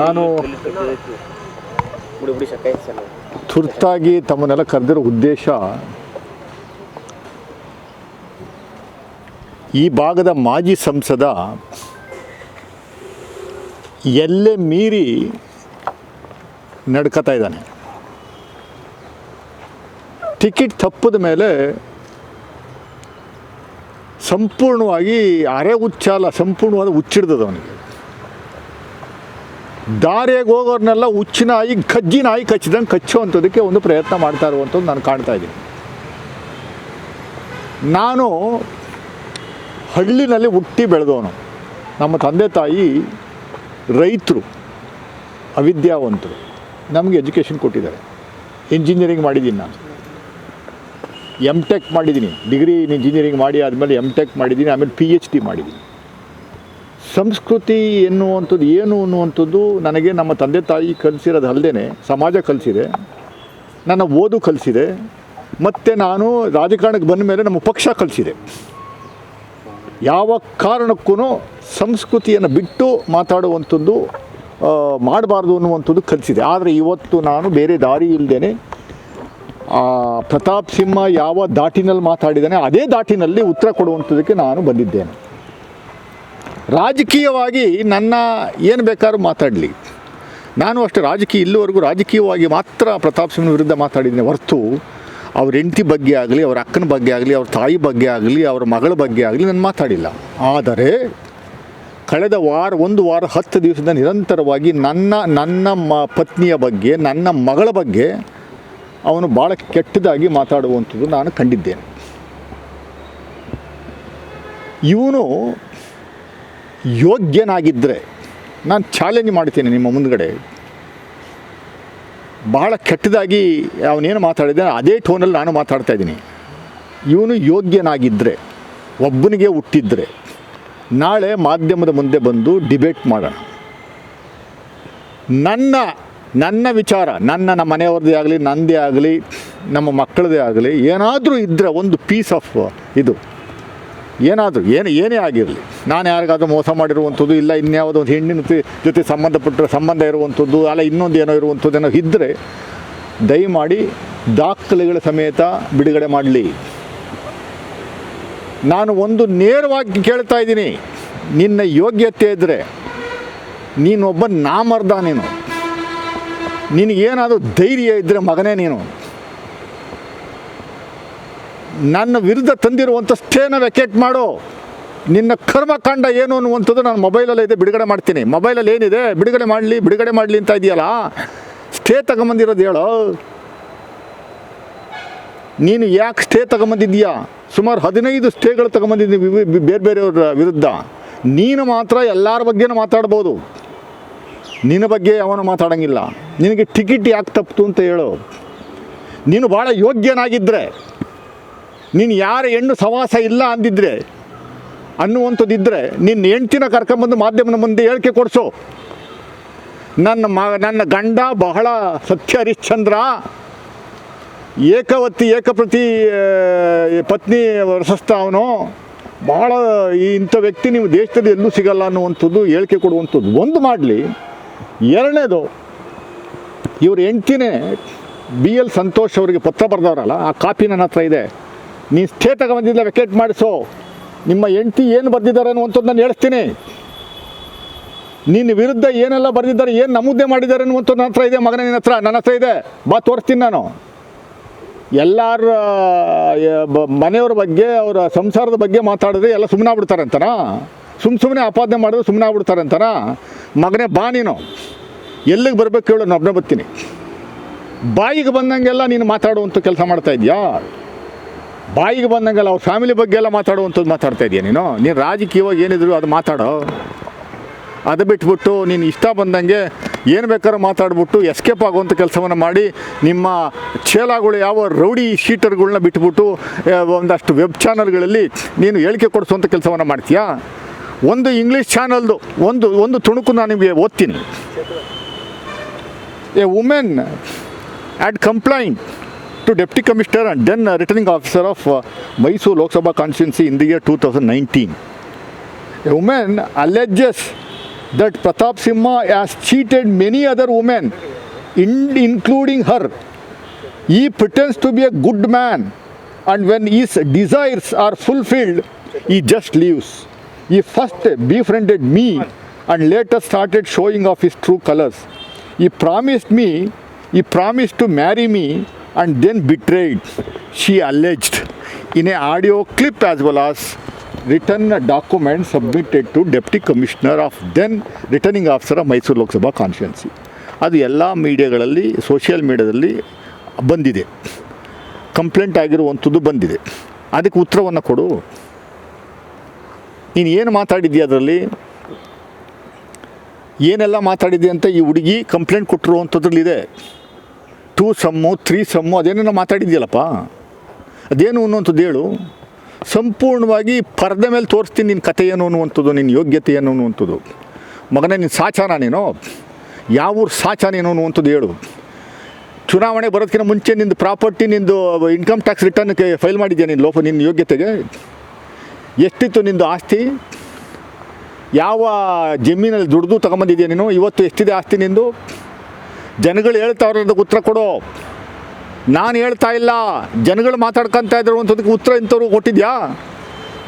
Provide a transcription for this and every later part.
ನಾನು ತುರ್ತಾಗಿ ತಮ್ಮನ್ನೆಲ್ಲ ಕರೆದಿರೋ ಉದ್ದೇಶ ಈ ಭಾಗದ ಮಾಜಿ ಸಂಸದ ಎಲ್ಲೇ ಮೀರಿ ನಡ್ಕೋತಾ ಇದ್ದಾನೆ. ಟಿಕೆಟ್ ತಪ್ಪಿದ ಮೇಲೆ ಸಂಪೂರ್ಣವಾಗಿ ಅರೆ ಉಚ್ಚಾಲ, ಸಂಪೂರ್ಣವಾದ ಹುಚ್ಚಿಡ್ದದ ಅವನಿಗೆ ದಾರಿಯಾಗಿ ಹೋಗೋರ್ನೆಲ್ಲ ಹುಚ್ಚು ನಾಯಿ, ಕಜ್ಜಿ ನಾಯಿ ಕಚ್ಚಿದಂಗೆ ಕಚ್ಚುವಂಥದ್ದಕ್ಕೆ ಒಂದು ಪ್ರಯತ್ನ ಮಾಡ್ತಾ ಇರುವಂಥದ್ದು ನಾನು ಕಾಣ್ತಾ ಇದ್ದೀನಿ. ನಾನು ಹಳ್ಳಿನಲ್ಲಿ ಹುಟ್ಟಿ ಬೆಳೆದವನು. ನಮ್ಮ ತಂದೆ ತಾಯಿ ರೈತರು, ಅವಿದ್ಯಾವಂತರು. ನಮಗೆ ಎಜುಕೇಷನ್ ಕೊಟ್ಟಿದ್ದಾರೆ. ಇಂಜಿನಿಯರಿಂಗ್ ಮಾಡಿದ್ದೀನಿ ನಾನು. ಎಂ ಟೆಕ್ ಮಾಡಿದ್ದೀನಿ. ಡಿಗ್ರಿ ಇನ್ ಇಂಜಿನಿಯರಿಂಗ್ ಮಾಡಿ ಆದಮೇಲೆ ಎಂ ಟೆಕ್ ಮಾಡಿದ್ದೀನಿ, ಆಮೇಲೆ ಪಿ ಎಚ್ ಡಿ ಮಾಡಿದ್ದೀನಿ. ಸಂಸ್ಕೃತಿ ಎನ್ನುವಂಥದ್ದು ಏನು ಅನ್ನುವಂಥದ್ದು ನನಗೆ ನಮ್ಮ ತಂದೆ ತಾಯಿ ಕಲಿಸಿರೋದು ಅಲ್ಲದೆ ಸಮಾಜ ಕಲಿಸಿದೆ, ನನ್ನ ಓದು ಕಲಿಸಿದೆ, ಮತ್ತು ನಾನು ರಾಜಕಾರಣಕ್ಕೆ ಬಂದ ಮೇಲೆ ನಮ್ಮ ಪಕ್ಷ ಕಲಿಸಿದೆ. ಯಾವ ಕಾರಣಕ್ಕೂ ಸಂಸ್ಕೃತಿಯನ್ನು ಬಿಟ್ಟು ಮಾತಾಡುವಂಥದ್ದು ಮಾಡಬಾರ್ದು ಅನ್ನುವಂಥದ್ದು ಕಲಿಸಿದೆ. ಆದರೆ ಇವತ್ತು ನಾನು ಬೇರೆ ದಾರಿ ಇಲ್ಲದೇ ಪ್ರತಾಪ್ ಸಿಂಹ ಯಾವ ದಾಟಿನಲ್ಲಿ ಮಾತಾಡಿದ್ದಾನೆ, ಅದೇ ದಾಟಿನಲ್ಲಿ ಉತ್ತರ ಕೊಡುವಂಥದ್ದಕ್ಕೆ ನಾನು ಬಂದಿದ್ದೇನೆ. ರಾಜಕೀಯವಾಗಿ ನನ್ನ ಏನು ಬೇಕಾದ್ರೂ ಮಾತಾಡಲಿ. ನಾನು ಅಷ್ಟೇ ರಾಜಕೀಯ ಇಲ್ಲಿವರೆಗೂ ರಾಜಕೀಯವಾಗಿ ಮಾತ್ರ ಪ್ರತಾಪ್ ಸಿಂಹನ ವಿರುದ್ಧ ಮಾತಾಡಿದ್ದೀನಿ ಹೊರತು ಅವ್ರ ಹೆಂಡತಿ ಬಗ್ಗೆ ಆಗಲಿ, ಅವ್ರ ಅಕ್ಕನ ಬಗ್ಗೆ ಆಗಲಿ, ಅವ್ರ ತಾಯಿ ಬಗ್ಗೆ ಆಗಲಿ, ಅವ್ರ ಮಗಳ ಬಗ್ಗೆ ಆಗಲಿ ನಾನು ಮಾತಾಡಿಲ್ಲ. ಆದರೆ ಕಳೆದ ವಾರ, ಒಂದು ವಾರ, ಹತ್ತು ದಿವಸದ ನಿರಂತರವಾಗಿ ನನ್ನ ನನ್ನ ಮ, ಪತ್ನಿಯ ಬಗ್ಗೆ, ನನ್ನ ಮಗಳ ಬಗ್ಗೆ ಅವನು ಭಾಳ ಕೆಟ್ಟದಾಗಿ ಮಾತಾಡುವಂಥದ್ದು ನಾನು ಕಂಡಿದ್ದೇನೆ. ಇವನು ಯೋಗ್ಯನಾಗಿದ್ದರೆ ನಾನು ಚಾಲೆಂಜ್ ಮಾಡ್ತೀನಿ ನಿಮ್ಮ ಮುಂದಗಡೆ. ಬಹಳ ಕೆಟ್ಟದಾಗಿ ಅವನೇನು ಮಾತಾಡಿದ್ದಾನೆ ಅದೇ ಟೋನಲ್ಲಿ ನಾನು ಮಾತಾಡ್ತಾ ಇದ್ದೀನಿ. ಇವನು ಯೋಗ್ಯನಾಗಿದ್ದರೆ ಒಬ್ಬನಿಗೆ ಹುಟ್ಟಿದ್ರೆ, ನಾಳೆ ಮಾಧ್ಯಮದ ಮುಂದೆ ಬಂದು ಡಿಬೇಟ್ ಮಾಡೋಣ. ನನ್ನ ನನ್ನ ವಿಚಾರ, ನನ್ನ ನಮ್ಮ ಮನೆಯವ್ರದ್ದೇ ಆಗಲಿ, ನಂದೇ ಆಗಲಿ, ನಮ್ಮ ಮಕ್ಕಳದೇ ಆಗಲಿ, ಏನಾದರೂ ಇದ್ದರೆ ಒಂದು ಪೀಸ್ ಆಫ್ ಇದು. ಏನಾದರೂ, ಏನು, ಏನೇ ಆಗಿರಲಿ. ನಾನು ಯಾರಿಗಾದ್ರೂ ಮೋಸ ಮಾಡಿರುವಂಥದ್ದು ಇಲ್ಲ, ಇನ್ಯಾವುದೋ ಒಂದು ಹೆಣ್ಣಿನ ಜೊತೆ ಸಂಬಂಧಪಟ್ಟ ಸಂಬಂಧ ಇರುವಂಥದ್ದು, ಅಲ್ಲ ಇನ್ನೊಂದು ಏನೋ ಇರುವಂಥದ್ದು ಏನೋ ಇದ್ದರೆ ದಯಮಾಡಿ ದಾಖಲೆಗಳ ಸಮೇತ ಬಿಡುಗಡೆ ಮಾಡಲಿ. ನಾನು ಒಂದು ನೇರವಾಗಿ ಕೇಳ್ತಾ ಇದ್ದೀನಿ. ನಿನ್ನ ಯೋಗ್ಯತೆ ಇದ್ದರೆ ನೀನೊಬ್ಬ ನಾಮರ್ದ ನೀನು. ನಿನಗೇನಾದರೂ ಧೈರ್ಯ ಇದ್ದರೆ ಮಗನೇ ನೀನು. ನನ್ನ ವಿರುದ್ಧ ತಂದಿರುವಂಥ ಸ್ಟೇನ ವೆಕೇಟ್ ಮಾಡು. ನಿನ್ನ ಕರ್ಮಕಾಂಡ ಏನು ಅನ್ನುವಂಥದ್ದು ನಾನು ಮೊಬೈಲಲ್ಲೇ ಇದೆ, ಬಿಡುಗಡೆ ಮಾಡ್ತೀನಿ. ಮೊಬೈಲಲ್ಲಿ ಏನಿದೆ? ಬಿಡುಗಡೆ ಮಾಡಲಿ ಬಿಡುಗಡೆ ಮಾಡಲಿ ಅಂತ ಇದೆಯಲ್ಲ? ಸ್ಟೇ ತಗೊಂಬಂದಿರೋದು ಹೇಳೋ. ನೀನು ಯಾಕೆ ಸ್ಟೇ ತಗೊಂಬಂದಿದ್ದೀಯಾ? ಸುಮಾರು ಹದಿನೈದು ಸ್ಟೇಗಳು ತಗೊಂಬಂದಿದ್ದೀನಿ ಬೇರೆ ಬೇರೆಯವ್ರ ವಿರುದ್ಧ. ನೀನು ಮಾತ್ರ ಎಲ್ಲರ ಬಗ್ಗೆನೂ ಮಾತಾಡ್ಬೋದು. ನಿನ್ನ ಬಗ್ಗೆ ಅವನು ಮಾತಾಡೋಂಗಿಲ್ಲ. ನಿನಗೆ ಟಿಕೆಟ್ ಯಾಕೆ ತಪ್ಪಿತು ಅಂತ ಹೇಳು. ನೀನು ಭಾಳ ಯೋಗ್ಯನಾಗಿದ್ದರೆ ನೀನು ಯಾರ ಹೆಣ್ಣು ಸವಾಸ ಇಲ್ಲ ಅಂದಿದ್ರೆ ಅನ್ನುವಂಥದ್ದಿದ್ದರೆ ನಿನ್ನ ಹೆಂಡ್ತಿನ ಕರ್ಕೊಂಬಂದು ಮಾಧ್ಯಮದ ಮುಂದೆ ಹೇಳಿಕೆ ಕೊಡಿಸು. ನನ್ನ ಮ ನನ್ನ ಗಂಡ ಬಹಳ ಸತ್ಯ ಹರಿಶ್ಚಂದ್ರ, ಏಕವತಿ, ಏಕಪ್ರತಿ ಪತ್ನಿ ವರ್ಷಸ್ಥ ಅವನು. ಬಹಳ ಈ ಇಂಥ ವ್ಯಕ್ತಿ ನೀವು ದೇಶದಲ್ಲಿ ಎಲ್ಲೂ ಸಿಗಲ್ಲ ಅನ್ನುವಂಥದ್ದು, ಹೇಳಿಕೆ ಕೊಡುವಂಥದ್ದು. ಒಂದು ಮಾಡಲಿ. ಎರಡನೇದು, ಇವ್ರ ಹೆಂಡ್ತಿನೇ ಬಿ ಎಲ್ ಸಂತೋಷ್ ಅವರಿಗೆ ಪತ್ರ ಬರೆದವರಲ್ಲ, ಆ ಕಾಪಿ ನನ್ನ ಹತ್ರ ಇದೆ. ನೀನು ಸ್ಟೇ ತಗೊಂಬಂದಿಲ್ಲ ವೆಕೇಟ್ ಮಾಡಿಸೋ. ನಿಮ್ಮ ಹೆಂಡ್ತಿ ಏನು ಬರೆದಿದ್ದಾರೆ ಅನ್ನುವಂಥದ್ದು ನಾನು ಹೇಳ್ತೀನಿ ನಿನ್ನ ವಿರುದ್ಧ ಏನೆಲ್ಲ ಬರೆದಿದ್ದಾರೆ, ಏನು ನಮೂದೆ ಮಾಡಿದ್ದಾರೆ ಅನ್ನುವಂಥದ್ದು ನನ್ನ ಹತ್ರ ಇದೆ, ಮಗನ ನಿನ್ನ ಹತ್ರ, ನನ್ನ ಹತ್ರ ಇದೆ. ಬಾ, ತೋರಿಸ್ತೀನಿ ನಾನು. ಎಲ್ಲರ ಮನೆಯವ್ರ ಬಗ್ಗೆ, ಅವರ ಸಂಸಾರದ ಬಗ್ಗೆ ಮಾತಾಡಿದ್ರೆ ಎಲ್ಲ ಸುಮ್ಮನೆ ಆಗ್ಬಿಡ್ತಾರೆ ಅಂತನಾ? ಸುಮ್ಮ ಸುಮ್ಮನೆ ಆಪಾದನೆ ಮಾಡಿದ್ರೆ ಸುಮ್ಮನೆ ಆಗ್ಬಿಡ್ತಾರೆ ಅಂತನಾ? ಮಗನೇ ಬಾ ನೀನು. ಎಲ್ಲಿಗೆ ಬರ್ಬೇಕು ಹೇಳು, ನಾನು ಒಬ್ಬನೇ ಬರ್ತೀನಿ. ಬಾಯಿಗೆ ಬಂದಂಗೆಲ್ಲ ನೀನು ಮಾತಾಡುವಂಥ ಕೆಲಸ ಮಾಡ್ತಾ ಇದೆಯಾ? ಬಾಯಿಗೆ ಬಂದಂಗೆಲ್ಲ ಅವ್ರ ಫ್ಯಾಮಿಲಿ ಬಗ್ಗೆ ಎಲ್ಲ ಮಾತಾಡುವಂಥದ್ದು ಮಾತಾಡ್ತಾ ಇದೆಯಾ ನೀನು? ನೀನು ರಾಜಕೀಯವಾಗಿ ಏನಿದ್ರು ಅದು ಮಾತಾಡೋ. ಅದು ಬಿಟ್ಬಿಟ್ಟು ನೀನು ಇಷ್ಟ ಬಂದಂಗೆ ಏನು ಬೇಕಾದ್ರೂ ಮಾತಾಡ್ಬಿಟ್ಟು ಎಸ್ಕೇಪ್ ಆಗುವಂಥ ಕೆಲಸವನ್ನು ಮಾಡಿ ನಿಮ್ಮ ಚೇಲಾಗಳು ಯಾವ ರೌಡಿ ಶೀಟರ್ಗಳನ್ನ ಬಿಟ್ಬಿಟ್ಟು ಒಂದಷ್ಟು ವೆಬ್ ಚಾನಲ್ಗಳಲ್ಲಿ ನೀನು ಹೇಳಿಕೆ ಕೊಡಿಸುವಂಥ ಕೆಲಸವನ್ನು ಮಾಡ್ತೀಯಾ? ಒಂದು ಇಂಗ್ಲೀಷ್ ಚಾನಲ್ದು ಒಂದು ಒಂದು ತುಣುಕು ನಾನು ನಿಮಗೆ ಓದ್ತೀನಿ. A women had complaint to Deputy Commissioner and then uh, Returning Officer of uh, Mysore Lok Sabha constituency in the year 2019. A woman alleges that Pratap Simha has cheated many other women, in, including her. He pretends to be a good man and when his desires are fulfilled, he just leaves. He first befriended me and later started showing off his true colors. He promised me, he promised to marry me and then betrayed, she alleged in a audio clip as well as written document submitted to Deputy Commissioner of then Returning Officer of Mysuru Lok Sabha constituency ಅದು ಎಲ್ಲ ಮೀಡಿಯಾಗಳಲ್ಲಿ social ಮೀಡಿಯಾದಲ್ಲಿ ಬಂದಿದೆ complaint ಆಗಿರುವಂಥದ್ದು ಬಂದಿದೆ ಅದಕ್ಕೆ ಉತ್ತರವನ್ನು ಕೊಡು ನೀನು ಏನು ಮಾತಾಡಿದ್ಯಾ ಅದರಲ್ಲಿ ಏನೆಲ್ಲ ಮಾತಾಡಿದ್ದೆ ಅಂತ ಈ ಹುಡುಗಿ ಕಂಪ್ಲೇಂಟ್ ಕೊಟ್ಟಿರುವಂಥದ್ರಲ್ಲಿದೆ ಟೂ ಸಮ್ಮು, ತ್ರೀ ಸಮ್ಮು ಅದೇನೇನೋ ಮಾತಾಡಿದ್ಯಲ್ಲಪ್ಪ ಅದೇನು ಅನ್ನುವಂಥದ್ದು ಹೇಳು. ಸಂಪೂರ್ಣವಾಗಿ ಪರದೆ ಮೇಲೆ ತೋರಿಸ್ತೀನಿ ನಿನ್ನ ಕಥೆ ಏನು ಅನ್ನುವಂಥದ್ದು, ನಿನ್ನ ಯೋಗ್ಯತೆ ಏನು ಅನ್ನುವಂಥದ್ದು. ಮಗನೇ, ನಿನ್ನ ಸಾಚಾರ ನೀನು. ಯಾವ ಊರು ಸಾಚಾ ನೀನು ಅನ್ನುವಂಥದ್ದು ಹೇಳು. ಚುನಾವಣೆ ಬರೋದಕ್ಕಿಂತ ಮುಂಚೆ ನಿಂದು ಪ್ರಾಪರ್ಟಿ, ನಿಂದು ಇನ್ಕಮ್ ಟ್ಯಾಕ್ಸ್ ರಿಟರ್ನ್ಗೆ ಫೈಲ್ ಮಾಡಿದ್ಯಾ ನಿನ್ನ ಲೋಪ, ನಿನ್ನ ಯೋಗ್ಯತೆಗೆ? ಎಷ್ಟಿತ್ತು ನಿಂದು ಆಸ್ತಿ? ಯಾವ ಜಮೀನಲ್ಲಿ ದುಡ್ದು ತಗೊಂಬಂದಿದ್ಯಾ ನೀನು? ಇವತ್ತು ಎಷ್ಟಿದೆ ಆಸ್ತಿ ನಿಂದು? ಜನಗಳು ಹೇಳ್ತಾವ್ರೆ ಅದಕ್ಕೆ ಉತ್ತರ ಕೊಡು. ನಾನು ಹೇಳ್ತಾ ಇಲ್ಲ. ಜನಗಳು ಮಾತಾಡ್ಕೊಂತ ಇದ್ರುವಂಥದಕ್ಕೆ ಉತ್ತರ ಇಂಥವ್ರು ಕೊಟ್ಟಿದ್ಯಾ?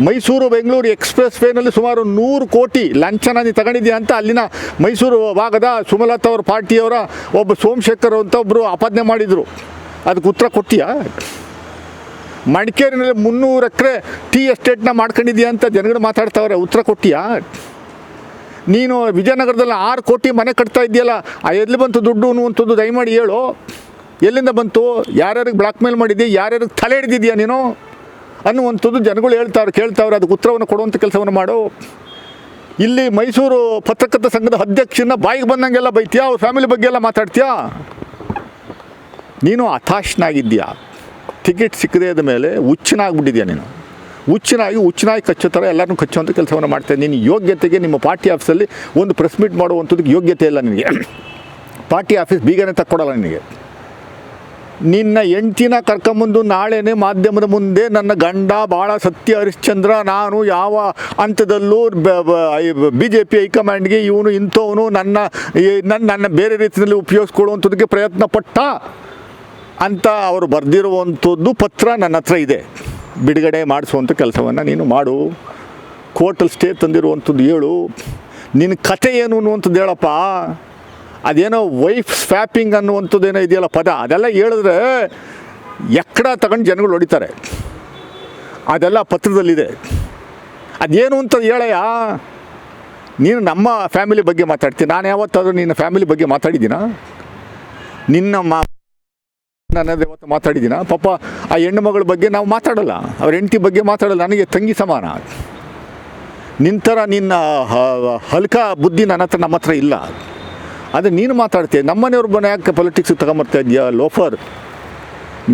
ಮೈಸೂರು ಬೆಂಗಳೂರು ಎಕ್ಸ್ಪ್ರೆಸ್ ವೇನಲ್ಲಿ ಸುಮಾರು ನೂರು ಕೋಟಿ ಲಂಚನ ನೀನು ತಗೊಂಡಿದ್ಯಾ ಅಂತ ಅಲ್ಲಿನ ಮೈಸೂರು ಭಾಗದ ಸುಮಲತಾ ಅವ್ರ ಪಾರ್ಟಿಯವರ ಒಬ್ಬ ಸೋಮಶೇಖರ್ ಅಂತ ಒಬ್ಬರು ಆಪಾದನೆ ಮಾಡಿದರು. ಅದಕ್ಕೆ ಉತ್ತರ ಕೊಟ್ಟಿಯಾ? ಮಡಿಕೇರಿನಲ್ಲಿ ಮುನ್ನೂರು ಎಕರೆ ಟೀ ಎಸ್ಟೇಟ್ನ ಮಾಡ್ಕೊಂಡಿದ್ಯಾ ಅಂತ ಜನಗಳು ಮಾತಾಡ್ತಾವ್ರೆ ಉತ್ತರ ಕೊಟ್ಟಿಯಾ? ನೀನು ವಿಜಯನಗರದಲ್ಲಿ ಆರು ಕೋಟಿ ಮನೆ ಕಟ್ತಾ ಇದೆಯಲ್ಲ ಆ ಎಲ್ಲಿ ಬಂತು ದುಡ್ಡು ಅನ್ನುವಂಥದ್ದು ದಯಮಾಡಿ ಹೇಳು. ಎಲ್ಲಿಂದ ಬಂತು? ಯಾರ್ಯಾರಿಗೆ ಬ್ಲಾಕ್ ಮೇಲ್ ಮಾಡಿದ್ಯಾ ಯಾರ್ಯಾರಿಗೆ ತಲೆ ಹಿಡಿದಿದ್ಯಾ ನೀನು? ಅನ್ನುವಂಥದ್ದು ಜನಗಳು ಹೇಳ್ತಾವ್ರೆ, ಕೇಳ್ತಾವ್ರೆ, ಅದಕ್ಕೆ ಉತ್ತರವನ್ನು ಕೊಡುವಂಥ ಕೆಲಸವನ್ನು ಮಾಡು. ಇಲ್ಲಿ ಮೈಸೂರು ಪತ್ರಕರ್ತ ಸಂಘದ ಅಧ್ಯಕ್ಷನ ಬಾಯಿಗೆ ಬಂದಂಗೆಲ್ಲ ಬೈತೀಯಾ? ಅವ್ರ ಫ್ಯಾಮಿಲಿ ಬಗ್ಗೆ ಎಲ್ಲ ಮಾತಾಡ್ತೀಯಾ? ನೀನು ಹತಾಶನಾಗಿದ್ದೀಯಾ? ಟಿಕೆಟ್ ಸಿಕ್ಕದೇ ಇದ್ದ ಮೇಲೆ ಹುಚ್ಚನಾಗ್ಬಿಟ್ಟಿದ್ಯಾ ನೀನು? ಹುಚ್ಚನಾಗಿ ಹುಚ್ಚನಾಗಿ ಕಚ್ಚೋ ಥರ ಎಲ್ಲರನ್ನೂ ಕಚ್ಚುವಂಥ ಕೆಲಸವನ್ನು ಮಾಡ್ತೇನೆ. ನೀನು ಯೋಗ್ಯತೆಗೆ ನಿಮ್ಮ ಪಾರ್ಟಿ ಆಫೀಸಲ್ಲಿ ಒಂದು ಪ್ರೆಸ್ ಮೀಟ್ ಮಾಡುವಂಥದ್ದಕ್ಕೆ ಯೋಗ್ಯತೆ ಇಲ್ಲ ನಿನಗೆ. ಪಾರ್ಟಿ ಆಫೀಸ್ ಬೀಗನೇ ತಕ್ಕೊಡಲ್ಲ ನಿನಗೆ. ನಿನ್ನ ಹೆಂಡ್ತಿನ ಕರ್ಕೊಂಬಂದು ನಾಳೆನೇ ಮಾಧ್ಯಮದ ಮುಂದೆ ನನ್ನ ಗಂಡ ಭಾಳ ಸತ್ಯ ಹರಿಶ್ಚಂದ್ರ, ನಾನು ಯಾವ ಹಂತದಲ್ಲೂ ಬಿ ಜೆ ಪಿ ಹೈಕಮಾಂಡ್ಗೆ ಇವನು ಇಂಥವನು ನನ್ನ ನನ್ನ ನನ್ನ ಬೇರೆ ರೀತಿಯಲ್ಲಿ ಉಪಯೋಗಿಸ್ಕೊಳ್ಳುವಂಥದ್ದಕ್ಕೆ ಪ್ರಯತ್ನ ಪಟ್ಟ ಅಂತ ಅವರು ಬರೆದಿರುವಂಥದ್ದು ಪತ್ರ ನನ್ನ ಹತ್ರ ಇದೆ. ಬಿಡುಗಡೆ ಮಾಡಿಸುವಂಥ ಕೆಲಸವನ್ನು ನೀನು ಮಾಡು. ಕೋರ್ಟಲ್ಲಿ ಸ್ಟೇ ತಂದಿರುವಂಥದ್ದು ಹೇಳು. ನಿನ್ನ ಕತೆ ಏನು ಅನ್ನುವಂಥದ್ದು ಹೇಳಪ್ಪ. ಅದೇನೋ ವೈಫ್ ಸ್ವ್ಯಾಪಿಂಗ್ ಅನ್ನುವಂಥದ್ದು ಏನೋ ಇದೆಯಲ್ಲ ಪದ. ಅದೆಲ್ಲ ಹೇಳಿದ್ರೆ ಎಕ್ಕಡ ತಗೊಂಡು ಜನಗಳು ಹೊಡಿತಾರೆ. ಅದೆಲ್ಲ ಪತ್ರದಲ್ಲಿದೆ. ಅದೇನು ಅಂತ ಹೇಳಯ್ಯ? ನೀನು ನಮ್ಮ ಫ್ಯಾಮಿಲಿ ಬಗ್ಗೆ ಮಾತಾಡ್ತೀನಿ ನಾನು ಯಾವತ್ತಾದರೂ ನಿನ್ನ ಫ್ಯಾಮಿಲಿ ಬಗ್ಗೆ ಮಾತಾಡಿದ್ದೀನಾ? ನಿನ್ನ ಮಾ ನಾನು ಇವತ್ತು ಮಾತಾಡಿದ್ದೀನ? ಪಾಪ ಆ ಹೆಣ್ಣು ಮಗಳ ಬಗ್ಗೆ ನಾವು ಮಾತಾಡಲ್ಲ. ಅವ್ರ ಹೆಂಡತಿ ಬಗ್ಗೆ ಮಾತಾಡಲ್ಲ. ನನಗೆ ತಂಗಿ ಸಮಾನ. ನಿಂತರ ನಿನ್ನ ಹಲ್ಕ ಬುದ್ಧಿ ನನ್ನ ಹತ್ರ ನಮ್ಮ ಹತ್ರ ಇಲ್ಲ. ಅದು ನೀನು ಮಾತಾಡ್ತೀಯ. ನಮ್ಮನೆಯವ್ರ ಮನೆ ಯಾಕೆ ಪೊಲಿಟಿಕ್ಸ್ ತಗೊಂಬರ್ತಾ ಇದೆಯಾ ಲೋಫರ್.